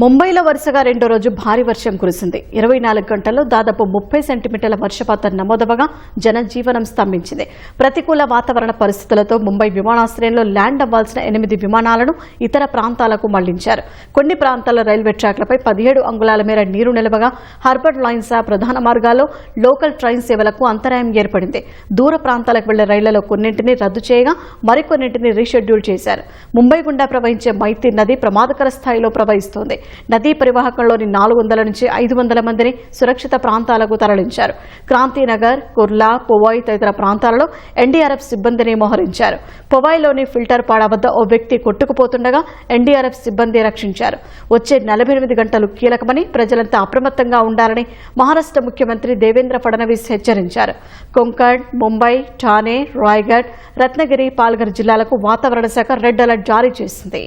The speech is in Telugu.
ముంబైలో వరుసగా రెండో రోజు భారీ వర్షం కురిసింది. ఇరవై నాలుగు గంటల్లో దాదాపు ముప్పై సెంటీమీటర్ల వర్షపాతం నమోదవగా జనజీవనం స్తంభించింది. ప్రతికూల వాతావరణ పరిస్థితులతో ముంబై విమానాశ్రయంలో ల్యాండ్ అవ్వాల్సిన ఎనిమిది విమానాలను ఇతర ప్రాంతాలకు మళ్ళించారు. కొన్ని ప్రాంతాల రైల్వే ట్రాక్లపై పదిహేడు అంగుళాల మేర నీరు నిలవగా హార్బర్ లైన్స్ ప్రధాన మార్గాల్లో లోకల్ ట్రైన్ సేవలకు అంతరాయం ఏర్పడింది. దూర ప్రాంతాలకు వెళ్ళే రైళ్ళలో కొన్నింటిని రద్దు చేయగా మరికొన్నింటిని రీషెడ్యూల్ చేశారు. ముంబై గుండా ప్రవహించే మైతి నది ప్రమాదకర స్థాయిలో ప్రవహిస్తోంది. నదీ పరివాహకంలోని నాలుగు వందల నుంచి ఐదు వందల మందిని సురక్షిత ప్రాంతాలకు తరలించారు. క్రాంతినగర్ కుర్లా పొవాయి తదితర ప్రాంతాలలో ఎన్డీఆర్ఎఫ్ సిబ్బందిని మోహరించారు. పొవాయిలోని ఫిల్టర్ పాడ వద్ద ఓ వ్యక్తి కొట్టుకుపోతుండగా ఎన్డీఆర్ఎఫ్ సిబ్బంది రక్షించారు. వచ్చే నలభై ఎనిమిది గంటలు కీలకమని ప్రజలంతా అప్రమత్తంగా ఉండాలని మహారాష్ట్ర ముఖ్యమంత్రి దేవేంద్ర ఫడ్నవీస్ హెచ్చరించారు. కొంకణ్ ముంబై ఠానే రాయ్గఢ్ రత్నగిరి పాల్ఘర్ జిల్లాలకు వాతావరణ శాఖ రెడ్ అలర్ట్ జారీ చేసింది.